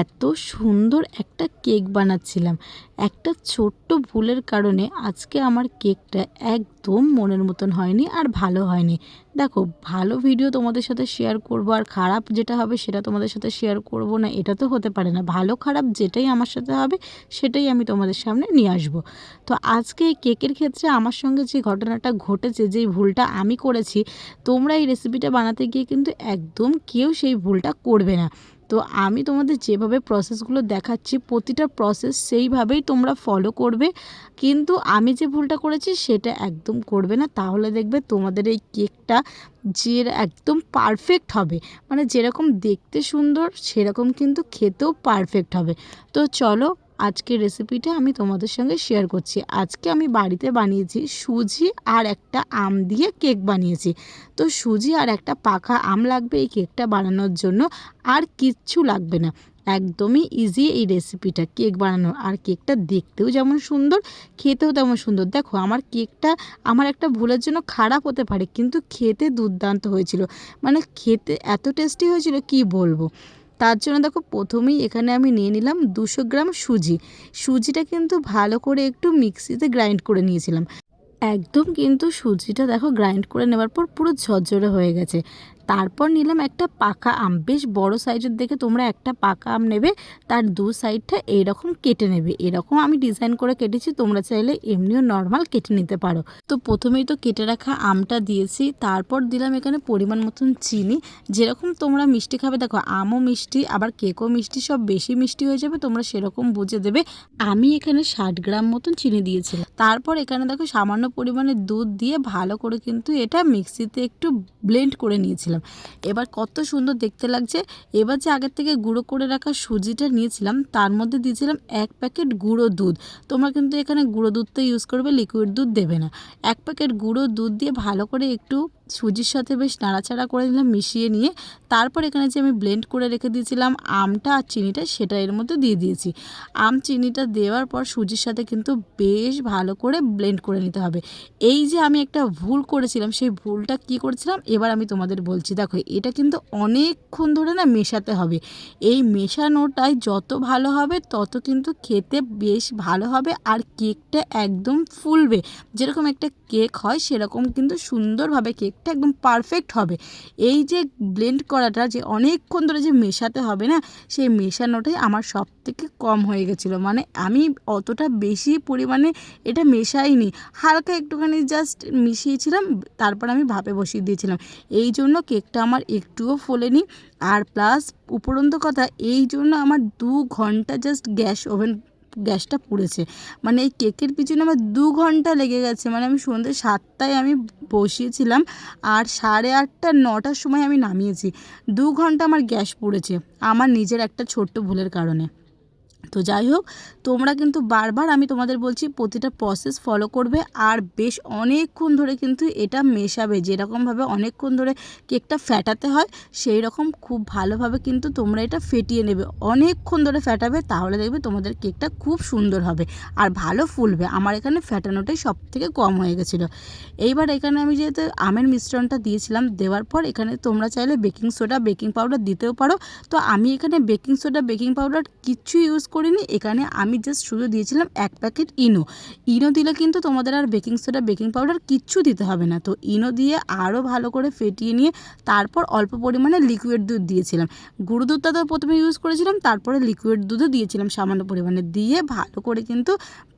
এত সুন্দর একটা কেক বানাচ্ছিলাম। একটা ছোট্ট ভুলের কারণে আজকে আমার কেকটা একদম মনের মতন হয়নি আর ভালো হয়নি। দেখো, ভালো ভিডিও তোমাদের সাথে শেয়ার করব আর খারাপ যেটা হবে সেটা তোমাদের সাথে শেয়ার করব না, এটা তো হতে পারে না। ভালো খারাপ যেটাই আমার সাথে হবে সেটাই আমি তোমাদের সামনে নিয়ে আসব। তো আজকে এই কেকের ক্ষেত্রে আমার সঙ্গে যে ঘটনাটা ঘটেছে, যেই ভুলটা আমি করেছি, তোমরা এই রেসিপিটা বানাতে গিয়ে কিন্তু একদম কেউ সেই ভুলটা করবে না। তো আমি তোমাদের যেভাবে প্রসেসগুলো দেখাচ্ছি, প্রতিটা প্রসেস সেইভাবেই তোমরা ফলো করবে। কিন্তু আমি যে ভুলটা করেছি সেটা একদম করবে না। তাহলে দেখবে তোমাদের এই কেকটা যে একদম পারফেক্ট হবে। মানে যেরকম দেখতে সুন্দর, সেরকম কিন্তু খেতেও পারফেক্ট হবে। তো চলো আজকের রেসিপিটা আমি তোমাদের সঙ্গে শেয়ার করছি। আজকে আমি বাড়িতে বানিয়েছি সুজি আর একটা আম দিয়ে কেক বানিয়েছি। তো সুজি আর একটা পাকা আম লাগবে এই কেকটা বানানোর জন্য, আর কিচ্ছু লাগবে না। একদমই ইজি এই রেসিপিটা কেক বানানো। আর কেকটা দেখতেও যেমন সুন্দর, খেতেও তেমন সুন্দর। দেখো, আমার কেকটা আমার একটা ভুলের জন্য খারাপ হতে পারে, কিন্তু খেতে দুর্দান্ত হয়েছিল। মানে খেতে এত টেস্টি হয়েছিল, কি বলব? তার জন্য দেখো প্রথমেই এখানে আমি নিয়ে নিলাম দুশো গ্রাম সুজি। সুজিটা কিন্তু ভালো করে একটু মিক্সিতে গ্রাইন্ড করে নিয়েছিলাম। একদম কিন্তু সুজিটা দেখো গ্রাইন্ড করে নেওয়ার পর পুরো ঝরঝরে হয়ে গেছে। তারপর নিলাম একটা পাকা আম। বেশ বড় সাইজের দেখে তোমরা একটা পাকা আম নেবে, তার দু সাইডটা এইরকম কেটে নেবে। এরকম আমি ডিজাইন করে কেটেছি, তোমরা চাইলে এমনিও নর্মাল কেটে নিতে পারো। তো প্রথমেই তো কেটে রাখা আমটা দিয়েছি, তারপর দিলাম এখানে পরিমাণ মতন চিনি। যেরকম তোমরা মিষ্টি খাবে, দেখো আমও মিষ্টি, আবার কেকও মিষ্টি, সব বেশি মিষ্টি হয়ে যাবে, তোমরা সেরকম বুঝে দেবে। আমি এখানে ষাট গ্রাম মতন চিনি দিয়েছিলাম। তারপর এখানে দেখো সামান্য পরিমাণে দুধ দিয়ে ভালো করে কিন্তু এটা মিক্সিতে একটু ব্লেন্ড করে নিয়েছিলাম। এবার কত সুন্দর দেখতে লাগছে। এবার যে আগের থেকে গুঁড়ো করে রাখা সুজিটা নিয়েছিলাম, তার মধ্যে দিয়েছিলাম এক প্যাকেট গুঁড়ো দুধ। তোমরা কিন্তু এখানে গুঁড়ো দুধটা ইউজ করবে লিকুইড দুধ দেবে না। এক প্যাকেট গুঁড়ো দুধ দিয়ে ভালো করে একটু সুজির সাথে বেশ নাড়াচাড়া করে নিলাম, মিশিয়ে নিয়ে। তারপর এখানে যে আমি ব্লেন্ড করে রেখে দিয়েছিলাম আমটা আর চিনিটা, সেটা এর মধ্যে দিয়ে দিয়েছি। আম চিনিটা দেওয়ার পর সুজির সাথে কিন্তু বেশ ভালো করে ব্লেন্ড করে নিতে হবে। এই যে আমি একটা ভুল করেছিলাম, সেই ভুলটা কি করেছিলাম, এবার আমি তোমাদের বলছি। দেখো, এটা কিন্তু অনেকক্ষণ ধরে না মেশাতে হবে। এই মেশানোটাই যত ভালো হবে, তত কিন্তু খেতে বেশ ভালো হবে আর কেকটা একদম ফুলবে। যেরকম একটা কেক হয়, সেরকম কিন্তু সুন্দরভাবে কেকটা একদম পারফেক্ট হবে। এই যে ব্লেন্ড করাটা, যে অনেকক্ষণ ধরে যে মেশাতে হবে না, সেই মেশানোটাই আমার সব থেকে কম হয়ে গেছিল। মানে আমি অতটা বেশি পরিমাণে এটা মেশাইনি। হালকা একটুখানি জাস্ট মিশিয়েছিলাম, তারপর আমি ভাপে বসিয়ে দিয়েছিলাম। এই জন্য কেকটা আমার একটুও ফোলেনি। আর প্লাস উপরন্ত কথা, এই জন্য আমার দু ঘণ্টা জাস্ট গ্যাস ওভেন, গ্যাসটা পুড়েছে। মানে এই কেকের পিছনে আমার দু ঘণ্টা লেগে গেছে। মানে আমি সন্ধ্যে সাতটায় আমি বসিয়েছিলাম আর সাড়ে আটটা, নটার সময় আমি নামিয়েছি। দু ঘণ্টা আমার গ্যাস পুড়েছে, আমার নিজের একটা ছোট্ট ভুলের কারণে। তো যাই হোক, তোমরা কিন্তু বারবার আমি তোমাদের বলছি প্রতিটা প্রসেস ফলো করবে আর বেশ অনেকক্ষণ ধরে কিন্তু এটা মেশাবে। যেরকমভাবে অনেকক্ষণ ধরে কেকটা ফ্যাটাতে হয় সেই রকম খুব ভালোভাবে কিন্তু তোমরা এটা ফেটিয়ে নেবে। অনেকক্ষণ ধরে ফ্যাটাবে তাহলে দেখবে তোমাদের কেকটা খুব সুন্দর হবে আর ভালো ফুলবে। আমার এখানে ফ্যাটানোটাই সব থেকে কম হয়ে গেছিল। এইবার এখানে আমি যেহেতু আমের মিশ্রণটা দিয়েছিলাম, দেওয়ার পর এখানে তোমরা চাইলে বেকিং সোডা, বেকিং পাউডার দিতেও পারো। তো আমি এখানে বেকিং সোডা, বেকিং পাউডার কিচ্ছু ইউজ করিনি, এখানে আমি জাস্ট শুধু দিয়েছিলাম এক প্যাকেট ইনো। ইনো দিলে কিন্তু তোমাদের আর বেকিং সোডা বেকিং পাউডার কিচ্ছু দিতে হবে না। তো ইনো দিয়ে আরও ভালো করে ফেটিয়ে নিয়ে তারপর অল্প পরিমাণে লিকুইড দুধ দিয়েছিলাম। গুঁড়ো দুধটা তো প্রথমে ইউজ করেছিলাম, তারপরে লিকুইড দুধও দিয়েছিলাম সামান্য পরিমাণে। দিয়ে ভালো করে কিন্তু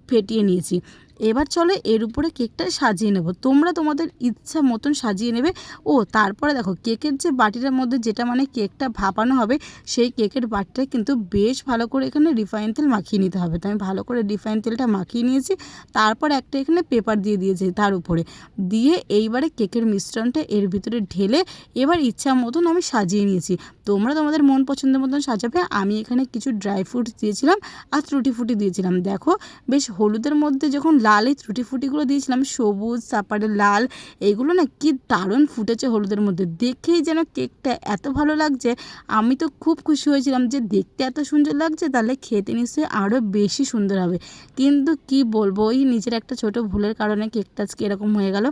ফেটিয়ে নিয়েছি। এবার চলো এর উপরে কেকটা সাজিয়ে নেব। তোমরা তোমাদের ইচ্ছা মতন সাজিয়ে নেবে। ও, তারপরে দেখো, কেকের যে বাটিটার মধ্যে যেটা মানে কেকটা ভাপানো হবে, সেই কেকের বাটিটা কিন্তু বেশ ভালো করে এখানে রিফাইন তেল মাখিয়ে নিতে হবে। তো আমি ভালো করে রিফাইন তেলটা মাখিয়ে নিয়েছি। তারপর একটা এখানে পেপার দিয়ে দিয়েছি তার উপরে। দিয়ে এইবারে কেকের মিশ্রণটা এর ভিতরে ঢেলে এবার ইচ্ছা মতন আমি সাজিয়ে নিয়েছি। তোমরা তোমাদের মন পছন্দের মতন সাজাবে। আমি এখানে কিছু ড্রাই ফ্রুটস দিয়েছিলাম আর ত্রুটি ফুটি দিয়েছিলাম। দেখো, বেশ হলুদের মধ্যে যখন লাল এই ত্রুটি ফুটিগুলো দিয়েছিলাম, সবুজ তারপরে লাল এইগুলো না কি দারুণ ফুটেছে হলুদের মধ্যে। দেখেই যেন কেকটা এত ভালো লাগছে, আমি তো খুব খুশি হয়েছিলাম যে দেখতে এত সুন্দর লাগছে, তাহলে খেতে নিশ্চয়ই আরও বেশি সুন্দর হবে। কিন্তু কি বলব, ওই নিজের একটা ছোট ভুলের কারণে কেকটা আজকে এরকম হয়ে গেল।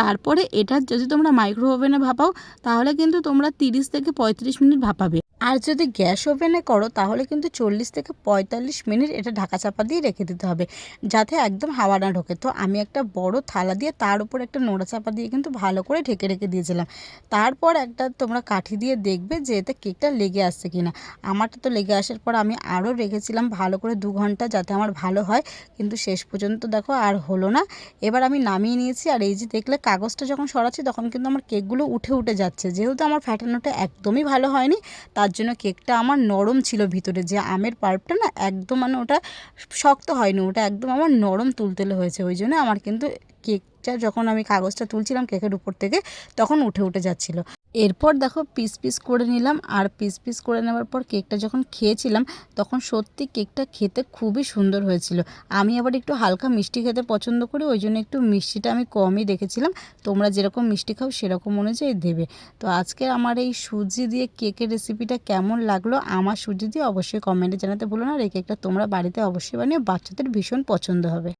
তারপরে এটা যদি তোমরা মাইক্রো ওভেনে ভাপাও, তাহলে কিন্তু তোমরা তিরিশ থেকে পঁয়ত্রিশ মিনিট ভাপাবে। আর যদি গ্যাস ওভেনে করো, তাহলে কিন্তু চল্লিশ থেকে পঁয়তাল্লিশ মিনিট এটা ঢাকা চাপা দিয়ে রেখে দিতে হবে, যাতে একদম হাওয়া না ঢোকে। তো আমি একটা বড় থালা দিয়ে তার উপর একটা নোড়া চাপা দিয়ে কিন্তু ভালো করে ঢেকে রেখে দিয়েছিলাম। তারপর একটা তোমরা কাঠি দিয়ে দেখবে যে এতে কেকটা লেগে আসছে কি না আমারটা তো লেগে আসার পর আমি আরও রেখেছিলাম ভালো করে দু ঘণ্টা যাতে আমার ভালো হয়, কিন্তু শেষ পর্যন্ত দেখো আর হলো না। এবার আমি নামিয়ে নিয়েছি, আর এই যে দেখলে কাগজটা যখন সরাচ্ছি, তখন কিন্তু আমার কেকগুলো উঠে উঠে যাচ্ছে। যেহেতু আমার ফ্যাটানোটা একদমই ভালো হয়নি, তার জন্য কেকটা আমার নরম ছিল ভিতরে। যে আমের পার্পটা না একদম মানে ওটা শক্ত হয়নি, ওটা একদম আমার নরম তুলতুলে হয়েছে। ওই জন্য আমার কিন্তু কেকটা যখন আমি কাগজটা তুলছিলাম কেকের উপর থেকে, তখন উঠে উঠে যাচ্ছিল। এরপর দেখো পিস পিস করে নিলাম আর পিস পিস করে নেওয়ার পর কেকটা যখন খেয়েছিলাম, তখন সত্যি কেকটা খেতে খুবই সুন্দর হয়েছিল। আমি আবার একটু হালকা মিষ্টি খেতে পছন্দ করি, ওই জন্য একটু মিষ্টিটা আমি কমই রেখেছিলাম তোমরা যেরকম মিষ্টি খাও, সেরকম অনুযায়ী দেবে। তো আজকে আমার এই সুজি দিয়ে কেকের রেসিপিটা কেমন লাগল, আমার সুজি দিয়ে অবশ্যই কমেন্টে জানাতে ভুলো না। আর এই কেকটা তোমরা বাড়িতে অবশ্যই বানিয়ে বাচ্চাদের ভীষণ পছন্দ হবে।